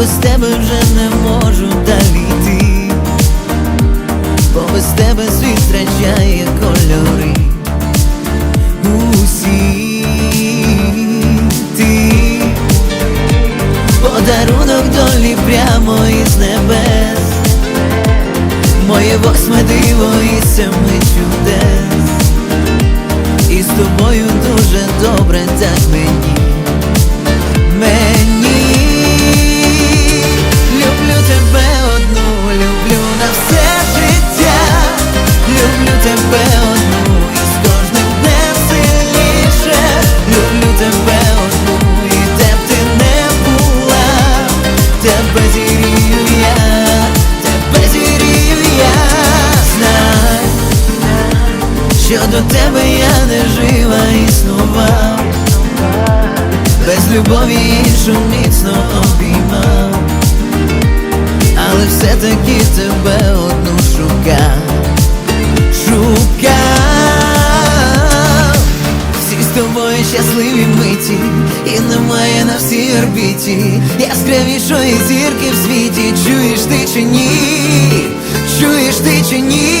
без тебе вже не можу далі йти, бо без тебе світ втрачає кольори. Усі ти. Подарунок долі прямо із небес, моє восьме диво і семи чудес, і з тобою дуже добре так мені. Що до тебе я не жива існував без любові іншу міцно обіймав, але все-таки тебе одну шукав, шукав всі з тобою щасливі миті, і немає на всій орбіті яскравішої зірки в світі. Чуєш ти чи ні? Чуєш ти чи ні?